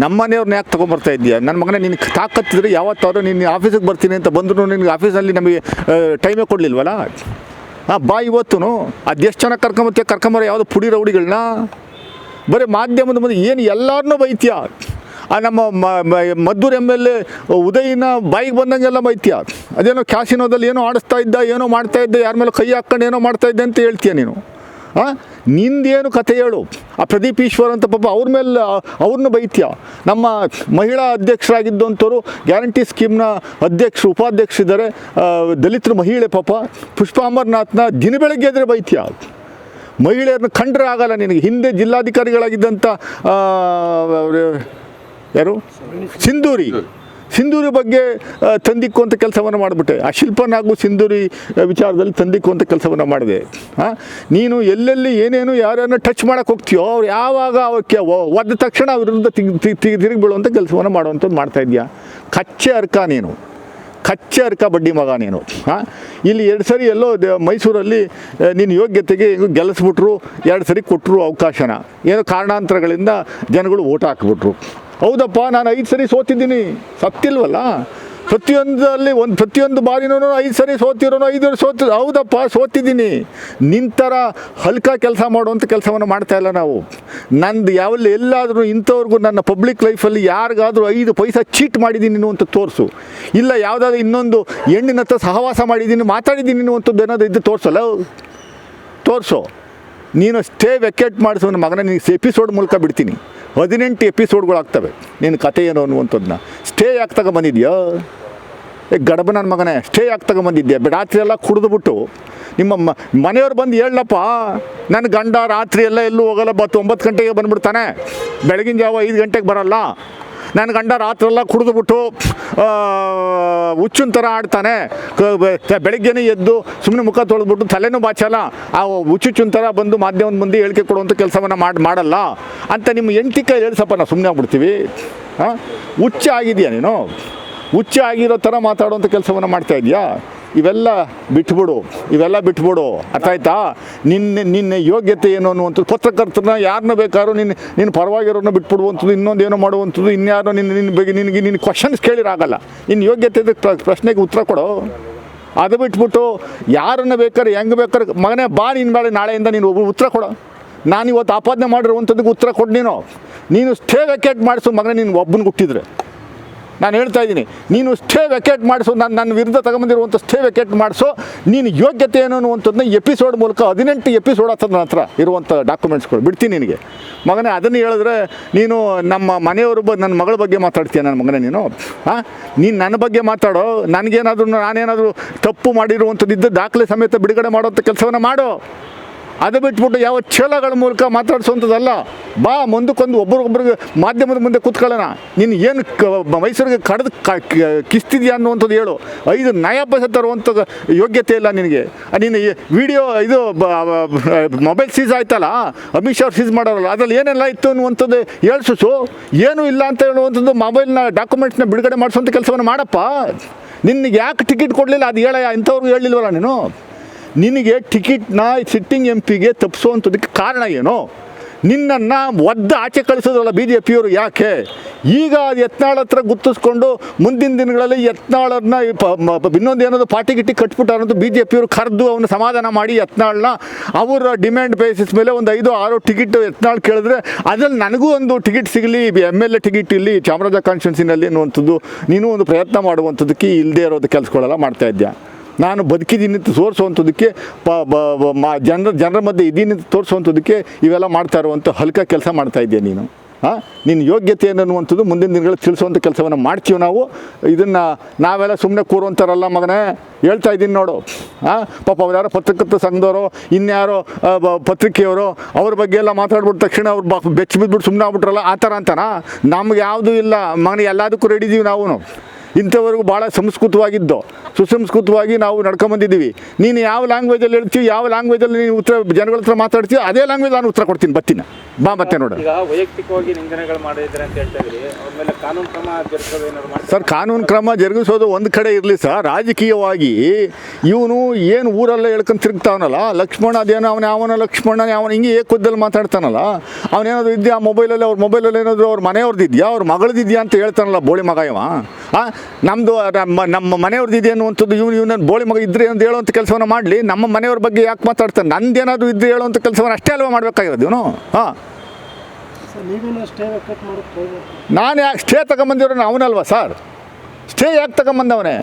ನಮ್ಮನೆಯವ್ರನ್ನ ಯಾಕೆ ತೊಗೊಂಬರ್ತಾ ಇದೆಯಾ ನನ್ನ ಮಗನೇ ನಿನಗೆ ತಾಕತ್ತಿದ್ರೆ ಯಾವತ್ತಾದ್ರೂ ನೀನು ಆಫೀಸಿಗೆ ಬರ್ತೀನಿ ಅಂತ ಬಂದರೂ ನಿನಗೆ ಆಫೀಸಲ್ಲಿ ನಮಗೆ ಟೈಮೇ ಕೊಡಲಿಲ್ವಲ್ಲ? ಹಾಂ ಬಾ ಇವತ್ತು ಅದೆಷ್ಟು ಜನ ಕರ್ಕೊಂಬರ್ತೀಯ? ಕರ್ಕೊಂಬರ ಯಾವುದು ಪುಡಿ ರೌಡಿಗಳನ್ನ? ಬರೀ ಮಾಧ್ಯಮದ ಮುಂದೆ ಏನು ಎಲ್ಲರನ್ನೂ ಬೈತ್ಯ? ಆ ನಮ್ಮ ಮದ್ದೂರು ಎಂ ಎಲ್ ಎ, ಉದಯಿನ ಬಾಯಿಗೆ ಬಂದಂಗೆಲ್ಲ ಬೈತ್ಯ? ಅದೇನೋ ಕ್ಯಾಸಿನೋದಲ್ಲಿ ಏನೋ ಆಡಿಸ್ತಾ ಇದ್ದ, ಏನೋ ಮಾಡ್ತಾ ಇದ್ದ, ಯಾರ ಮೇಲೆ ಕೈ ಹಾಕ್ಕೊಂಡು ಏನೋ ಮಾಡ್ತಾ ಇದ್ದೆ ಅಂತ ಹೇಳ್ತೀಯ ನೀನು? ಹಾಂ ನಿಂದೇನು ಕತೆ ಹೇಳು. ಆ ಪ್ರದೀಪ್ ಈಶ್ವರ್ ಅಂತ ಪಾಪ ಅವ್ರ ಮೇಲೆ ಅವ್ರನ್ನ ಬೈತ್ಯ? ನಮ್ಮ ಮಹಿಳಾ ಅಧ್ಯಕ್ಷರಾಗಿದ್ದಂಥವ್ರು ಗ್ಯಾರಂಟಿ ಸ್ಕೀಮ್ನ ಅಧ್ಯಕ್ಷರು, ಉಪಾಧ್ಯಕ್ಷರಿದ್ದಾರೆ. ದಲಿತರು ಮಹಿಳೆ ಪಾಪ. ಪುಷ್ಪ ಅಮರ್ನಾಥ್ನ ದಿನ ಬೆಳಗ್ಗೆ ಎದ್ರೆ ಬೈತ್ಯ? ಮಹಿಳೆಯರನ್ನ ಕಂಡ್ರೆ ಆಗಲ್ಲ ನಿನಗೆ. ಹಿಂದೆ ಜಿಲ್ಲಾಧಿಕಾರಿಗಳಾಗಿದ್ದಂಥ ಯಾರು? ಸಿಂಧೂರಿ. ಸಿಂಧೂರಿ ಬಗ್ಗೆ ತಂದಿಕ್ಕುವಂಥ ಕೆಲಸವನ್ನು ಮಾಡಿಬಿಟ್ಟೆ. ಆ ಶಿಲ್ಪನಾಗೂ ಸಿಂಧೂರಿ ವಿಚಾರದಲ್ಲಿ ತಂದಿಕ್ಕುವಂಥ ಕೆಲಸವನ್ನು ಮಾಡಿದೆ. ಹಾಂ ನೀನು ಎಲ್ಲೆಲ್ಲಿ ಏನೇನು ಯಾರನ್ನು ಟಚ್ ಮಾಡೋಕ್ಕೆ ಹೋಗ್ತೀಯೋ, ಅವ್ರು ಯಾವಾಗ ಅವಕ್ಕೆ ಒದ್ದ ತಕ್ಷಣ ಅವ್ರ ವಿರುದ್ಧ ತಿರುಗಿ ಬೀಳುವಂಥ ಕೆಲಸವನ್ನು ಮಾಡುವಂಥದ್ದು ಮಾಡ್ತಾ ಇದೆಯಾ ಕಚ್ಚೆ ಅರ್ಕ ನೀನು. ಕಚ್ಚೆ ಅರ್ಕ ಬಡ್ಡಿ ಮಗ ನೀನು. ಹಾಂ? ಇಲ್ಲಿ ಎರಡು ಸರಿ ಎಲ್ಲೋ ಮೈಸೂರಲ್ಲಿ ನಿನ್ನ ಯೋಗ್ಯತೆಗೆ ಗೆಲ್ಲಿಸ್ಬಿಟ್ರು, ಎರಡು ಸರಿ ಕೊಟ್ಟರು ಅವಕಾಶನ. ಏನೋ ಕಾರಣಾಂತರಗಳಿಂದ ಜನಗಳು ಓಟ್ ಹಾಕ್ಬಿಟ್ರು. ಹೌದಪ್ಪ, ನಾನು ಐದು ಸರಿ ಸೋತಿದ್ದೀನಿ. ಸತ್ತಿಲ್ವಲ್ಲ ಪ್ರತಿಯೊಂದರಲ್ಲಿ ಒಂದು ಪ್ರತಿಯೊಂದು ಬಾರಿನೂ ಐದು ಸರಿ ಸೋತಿರೋನು, ಐದು ಸೋತಿ ಹೌದಪ್ಪ, ಸೋತಿದ್ದೀನಿ. ನಿಂತರ ಹಲ್ಕ ಕೆಲಸ ಮಾಡುವಂಥ ಕೆಲಸವನ್ನು ಮಾಡ್ತಾ ಇಲ್ಲ ನಾವು. ನಂದು ಯಾವಲ್ಲಿ ಎಲ್ಲಾದರೂ ಇಂಥವ್ರಿಗೂ ನನ್ನ ಪಬ್ಲಿಕ್ ಲೈಫಲ್ಲಿ ಯಾರಿಗಾದರೂ ಐದು ಪೈಸಾ ಚೀಟ್ ಮಾಡಿದ್ದೀನಿ ಅಂತ ತೋರಿಸು. ಇಲ್ಲ ಯಾವುದಾದ್ರೂ ಇನ್ನೊಂದು ಹೆಣ್ಣಿನ ಹತ್ರ ಸಹವಾಸ ಮಾಡಿದ್ದೀನಿ, ಮಾತಾಡಿದ್ದೀನಿ ಅಂತದ್ದು ಏನಾದರೂ ಇದ್ದು ತೋರಿಸಲ್ಲ ತೋರಿಸು. ನೀನು ಸ್ಟೇ ವೆಕೇಟ್ ಮಾಡಿಸೋ, ನನ್ನ ಮಗನ ನಿನಗೆ ಎಪಿಸೋಡ್ ಮೂಲಕ ಬಿಡ್ತೀನಿ. ಹದಿನೆಂಟು ಎಪಿಸೋಡ್ಗಳಾಗ್ತವೆ. ನಿನ್ನ ಕತೆ ಏನು ಅನ್ನುವಂಥದ್ದನ್ನ ಸ್ಟೇ ಯಾಕೆ ತಗೊಂಬಂದಿದ್ಯಾ? ಏ, ಗಡಬ ನನ್ನ ಮಗನೇ ಸ್ಟೇ ಯಾಕೆ ತಗೊಂಬಂದಿದ್ಯಾ? ರಾತ್ರಿ ಎಲ್ಲ ಕುಡಿದ್ಬಿಟ್ಟು, ನಿಮ್ಮ ಮ, ಮನೆಯವ್ರು ಬಂದು ಹೇಳಪ್ಪ ನನ್ನ ಗಂಡ ರಾತ್ರಿ ಎಲ್ಲ ಎಲ್ಲೂ ಹೋಗಲ್ಲ ಬತ್ತು ಒಂಬತ್ತು ಗಂಟೆಗೆ ಬಂದ್ಬಿಡ್ತಾನೆ. ಬೆಳಗಿನ ಜಾವ ಐದು ಗಂಟೆಗೆ ಬರಲ್ಲ. ನನ್ನ ಗಂಡ ರಾತ್ರೆಲ್ಲ ಕುಡಿದುಬಿಟ್ಟು ಹುಚ್ಚಿನ ಥರ ಆಡ್ತಾನೆ. ಬೆಳಗ್ಗೆನೇ ಎದ್ದು ಸುಮ್ಮನೆ ಮುಖ ತೊಳೆದ್ಬಿಟ್ಟು ತಲೆನೂ ಬಾಚಲ್ಲ. ಆ ಹುಚ್ಚುಚ್ಚಿನ ಥರ ಬಂದು ಮಾಧ್ಯಮದ ಮುಂದೆ ಹೇಳಿಕೆ ಕೊಡುವಂಥ ಕೆಲಸವನ್ನು ಮಾಡಿ, ಮಾಡಲ್ಲ. ಅಂತ ನಿಮ್ಮ ಎಂಟಿ ಕೈ ಹೇಳ್ಸಪ್ಪ ನಾವು ಸುಮ್ಮನೆ ಆಗ್ಬಿಡ್ತೀವಿ. ಹಾಂ ಹುಚ್ಚ ಆಗಿದೆಯಾ ನೀನು? ಹುಚ್ಚ ಆಗಿರೋ ಥರ ಮಾತಾಡುವಂಥ ಕೆಲಸವನ್ನು ಮಾಡ್ತಾ ಇದೆಯಾ? ಇವೆಲ್ಲ ಬಿಟ್ಬಿಡು ಇವೆಲ್ಲ ಬಿಟ್ಬಿಡು. ಅರ್ಥ ಆಯ್ತಾ ನಿನ್ನೆ, ನಿನ್ನ ಯೋಗ್ಯತೆ ಏನು ಅನ್ನುವಂಥದ್ದು, ಪತ್ರಕರ್ತನ ಯಾರನ್ನ ಬೇಕಾದ್ರೂ ನಿನ್ನ ನಿನ್ನ ಪರವಾಗಿರೋನ್ನ ಬಿಟ್ಬಿಡುವಂಥದ್ದು ಇನ್ನೊಂದು ಏನೋ ಮಾಡುವಂಥದ್ದು ಇನ್ಯಾರೋ ನಿನ್ನ ನಿನ್ನ ಬಗ್ಗೆ ನಿನಗೆ ನಿನ್ನ ಕ್ವಶನ್ಸ್ ಕೇಳಿರಾಗಲ್ಲ. ನಿನ್ನ ಯೋಗ್ಯತೆ ಪ್ರಶ್ನೆಗೆ ಉತ್ತರ ಕೊಡು. ಅದು ಬಿಟ್ಬಿಟ್ಟು ಯಾರನ್ನ ಬೇಕಾದ್ರೆ, ಹೆಂಗೆ ಬೇಕಾದ್ರೆ, ಮಗನೇ ಬಾ ನಿನ್ನ ಮೇಲೆ ನಾಳೆಯಿಂದ ನೀನು ಒಬ್ಬ ಉತ್ತರ ಕೊಡು. ನಾನು ಇವತ್ತು ಆಪಾದನೆ ಮಾಡಿರುವಂಥದ್ದಕ್ಕೆ ಉತ್ತರ ಕೊಡು ನೀನು. ನೀನು ಸ್ಟೇ ವೆಕೇಟ್ ಮಾಡಿಸು, ಮಗನೇ ನೀನು ಒಬ್ಬನ ಹುಟ್ಟಿದ್ರೆ. ನಾನು ಹೇಳ್ತಾ ಇದ್ದೀನಿ, ನೀನು ಸ್ಟೇ ವೆಕೇಟ್ ಮಾಡಿಸು, ನಾನು ನನ್ನ ವಿರುದ್ಧ ತಗೊಂಬಂದಿರುವಂಥ ಸ್ಟೇ ವೆಕೇಟ್ ಮಾಡಿಸು, ನೀನು ಯೋಗ್ಯತೆ ಅನ್ನುವಂಥದ್ದನ್ನ ಎಪಿಸೋಡ್ ಮೂಲಕ ಹದಿನೆಂಟು ಎಪಿಸೋಡ್ ಹತ್ತದ ನನ್ನ ಹತ್ರ ಇರುವಂಥ ಡಾಕ್ಯುಮೆಂಟ್ಸ್ಗಳು ಬಿಡ್ತೀನಿ ನಿನಗೆ. ಮಗನೇ, ಅದನ್ನು ಹೇಳಿದ್ರೆ ನೀನು ನಮ್ಮ ಮನೆಯವರು ಬ ನನ್ನ ಮಗಳ ಬಗ್ಗೆ ಮಾತಾಡ್ತೀಯ ನನ್ನ ಮಗನೇ ನೀನು? ಹಾಂ ನೀನು ನನ್ನ ಬಗ್ಗೆ ಮಾತಾಡೋ, ನನಗೇನಾದರೂ ನಾನೇನಾದರೂ ತಪ್ಪು ಮಾಡಿರುವಂಥದ್ದು ದಾಖಲೆ ಸಮೇತ ಬಿಡುಗಡೆ ಮಾಡುವಂಥ ಕೆಲಸವನ್ನು ಮಾಡು. ಅದು ಬಿಟ್ಬಿಟ್ಟು ಯಾವ ಚೇಳಗಳ ಮೂಲಕ ಮಾತಾಡಿಸುವಂಥದ್ದಲ್ಲ ಬಾ, ಮುಂದಕ್ಕೊಂದು ಒಬ್ರಿಗೊಬ್ರಿಗೆ ಮಾಧ್ಯಮದ ಮುಂದೆ ಕೂತ್ಕೊಳ್ಳೋಣ. ನೀನು ಏನು ಕ ಮೈಸೂರಿಗೆ ಕಡ್ದು ಕಿಸ್ತಿದ್ಯಾ ಅನ್ನುವಂಥದ್ದು ಹೇಳು. ಐದು ನಯಾಪಸ ತರುವಂಥದ್ದು ಯೋಗ್ಯತೆ ಇಲ್ಲ ನಿನಗೆ. ನೀನು ವಿಡಿಯೋ, ಇದು ಮೊಬೈಲ್ ಸೀಸ್ ಆಯ್ತಲ್ಲ? ಅಮಿತ್ ಶಾ ಸೀಸ್ ಮಾಡೋರಲ್ಲ. ಅದ್ರಲ್ಲಿ ಏನೆಲ್ಲ ಇತ್ತು ಅನ್ನುವಂಥದ್ದು ಹೇಳ್ಸು ಏನೂ ಇಲ್ಲ ಅಂತ ಹೇಳುವಂಥದ್ದು ಮೊಬೈಲ್ನ ಡಾಕ್ಯುಮೆಂಟ್ಸ್ನ ಬಿಡುಗಡೆ ಮಾಡಿಸುವಂಥ ಕೆಲಸವನ್ನು ಮಾಡಪ್ಪ. ನಿನಗೆ ಯಾಕೆ ಟಿಕೆಟ್ ಕೊಡಲಿಲ್ಲ? ಅದು ಹೇಳಯ್ಯ, ಇಂಥವ್ರಿಗೂ ಹೇಳಿಲ್ವಲ್ಲ ನೀನು? ನಿನಗೆ ಟಿಕೆಟ್ನ ಸಿಟ್ಟಿಂಗ್ ಎಂ ಪಿಗೆ ತಪ್ಪಿಸುವಂಥದ್ದಕ್ಕೆ ಕಾರಣ ಏನು? ನಿನ್ನನ್ನು ಒದ್ದ ಆಚೆ ಕಳಿಸೋದಲ್ಲ ಬಿ ಜೆ ಪಿಯವರು ಯಾಕೆ? ಈಗ ಯತ್ನಾಳ್ ಹತ್ರ ಗುರ್ತಿಸ್ಕೊಂಡು ಮುಂದಿನ ದಿನಗಳಲ್ಲಿ ಯತ್ನಾಳನ್ನ ಇನ್ನೊಂದು ಏನಾದ್ರು ಪಾರ್ಟಿ ಗಿಟ್ಟಿ ಕಟ್ಬಿಟ್ಟಾರ ಅಂತ ಬಿ ಜೆ ಪಿಯವರು ಕರೆದು ಅವನು ಸಮಾಧಾನ ಮಾಡಿ ಯತ್ನಾಳನ್ನ ಅವರ ಡಿಮ್ಯಾಂಡ್ ಬೇಸಿಸ್ ಮೇಲೆ ಒಂದು ಐದು, ಆರು ಟಿಕೆಟ್ ಯತ್ನಾಳ್ ಕೇಳಿದ್ರೆ ಅದ್ರಲ್ಲಿ ನನಗೂ ಒಂದು ಟಿಕೆಟ್ ಸಿಗಲಿ ಎಂ ಎಲ್ ಎ ಟಿಕೆಟ್ ಇಲ್ಲಿ ಚಾಮರಾಜ ಕಾನ್ಸ್ಟಿಟ್ಯೂನ್ಸಿನಲ್ಲಿ ಅನ್ನುವಂಥದ್ದು ನೀನು ಒಂದು ಪ್ರಯತ್ನ ಮಾಡುವಂಥದ್ದಕ್ಕೆ ಇಲ್ಲದೆ ಇರೋದು ಕೆಲಸಗಳೆಲ್ಲ ಮಾಡ್ತಾ ನಾನು ಬದುಕಿದ್ದೀನಿ ಅಂತ ತೋರಿಸುವಂಥದ್ದಕ್ಕೆ ಪ ಜನರ ಜನರ ಮಧ್ಯೆ ಇದ್ದೀನಿ ಅಂತ ತೋರಿಸುವಂಥದ್ದಕ್ಕೆ ಇವೆಲ್ಲ ಮಾಡ್ತಾ ಇರುವಂಥ ಹಲ್ಕ ಕೆಲಸ ಮಾಡ್ತಾ ಇದೆಯಾ ನೀನು. ಹಾಂ ನಿನ್ನ ಯೋಗ್ಯತೆ ಅನ್ನುವಂಥದ್ದು ಮುಂದಿನ ದಿನಗಳಲ್ಲಿ ತಿಳಿಸುವಂಥ ಕೆಲಸವನ್ನು ಮಾಡ್ತೀವಿ ನಾವು. ಇದನ್ನು ನಾವೆಲ್ಲ ಸುಮ್ಮನೆ ಕೂರುವಂತಾರಲ್ಲ ಮಗನೇ. ಹೇಳ್ತಾ ಇದ್ದೀನಿ ನೋಡು. ಹಾಂ ಪಾಪ ಅವ್ರು ಯಾರೋ ಪತ್ರಕರ್ತ ಸಂಘದವರು, ಇನ್ಯಾರೋ ಪತ್ರಿಕೆಯವರು, ಅವ್ರ ಬಗ್ಗೆ ಎಲ್ಲ ಮಾತಾಡ್ಬಿಟ್ಟ ತಕ್ಷಣ ಅವ್ರು ಬ, ಬೆಚ್ಚ ಬಿದ್ದುಬಿಟ್ಟು ಸುಮ್ಮನೆ ಆಗ್ಬಿಟ್ರಲ್ಲ. ಆ ಥರ ಅಂತನಾ? ನಮ್ಗೆ ಯಾವುದೂ ಇಲ್ಲ. ಮಗನೇ, ಎಲ್ಲದಕ್ಕೂ ರೆಡಿ ಇದೀವಿ ನಾವು. ಇಂಥವರೆಗೂ ಭಾಳ ಸಂಸ್ಕೃತವಾಗಿದ್ದು. ಸುಸಂಸ್ಕೃತವಾಗಿ ನಾವು ನಡ್ಕೊಂಬಂದಿದ್ದೀವಿ. ನೀನು ಯಾವ ಲ್ಯಾಂಗ್ವೇಜಲ್ಲಿ ಹೇಳ್ತೀವಿ ಯಾವ ಲ್ಯಾಂಗ್ವೇಜಲ್ಲಿ ನೀನು ಉತ್ತರ ಜನಗಳ ಹತ್ರ ಮಾತಾಡ್ತೀವಿ ಅದೇ ಲ್ಯಾಂಗ್ವೇಜ್ ನಾನು ಉತ್ತರ ಕೊಡ್ತೀನಿ ಬರ್ತೀನಿ. ಬಾ ಮತ್ತೆ ನೋಡು ವೈಯಕ್ತಿಕವಾಗಿ ನಿಂದನೆಗಳು ಮಾಡಿದ್ರೆ ಅಂತ ಹೇಳ್ತಾ ಕಾನೂನು ಕ್ರಮ ಸರ್ ಕಾನೂನು ಕ್ರಮ ಜರುಗಿಸೋದು ಒಂದು ಕಡೆ ಇರಲಿ ಸರ್. ರಾಜಕೀಯವಾಗಿ ಇವನು ಏನು ಊರಲ್ಲೇ ಹೇಳ್ಕೊಂಡು ತಿರುಗ್ತಾವನಲ್ಲ? ಲಕ್ಷ್ಮಣ ಅದೇನೋ ಅವನ ಯಾವನ ಲಕ್ಷ್ಮಣ ಅವನ ಹಿಂಗೆ ಏಕುದ್ದಲ್ಲಿ ಮಾತಾಡ್ತಾನಲ್ಲ? ಅವನೇನಾದ್ರು ಇದೆಯಾ? ಮೊಬೈಲಲ್ಲಿ ಅವ್ರ ಮೊಬೈಲಲ್ಲಿ ಏನಾದರೂ ಅವ್ರ ಮನೆಯವ್ರದ್ದು ಇದೆಯಾ ಅವ್ರ ಮಗಳದಿದೆಯಾ ಅಂತ ಹೇಳ್ತಾನಲ್ಲ ಬೋಳಿ ಮಗಾಯವ? ಇವ ಆ? ನಮ್ಮದು ನಮ್ಮ ನಮ್ಮ ಮನೆಯವ್ರದ್ದು ಇದೆ ಅನ್ನುವಂಥದ್ದು ಇವನು ಇವನ ಬೋಳಿ ಮಗ ಇದ್ರೆ ಅಂತ ಹೇಳುವಂಥ ಕೆಲಸವನ್ನು ಮಾಡಲಿ ನಮ್ಮ ಮನೆಯವ್ರ ಬಗ್ಗೆ ಯಾಕೆ ಮಾತಾಡ್ತಾನೆ ನಂದೇನಾದರೂ ಇದ್ರೆ ಹೇಳುವಂಥ ಕೆಲಸವನ್ನು ಅಷ್ಟೇ ಅಲ್ವಾ ಮಾಡಬೇಕಾಗಿರೋದು ಇವನು? ಹಾಂ. ನಾನು ಯಾಕೆ ಸ್ಟೇ ತಗೊಂಬಂದಿರೋನು ಅವನಲ್ವಾ ಸರ್? ಸ್ಟೇ ಯಾಕೆ ತಗೊಂಬಂದವನೇ?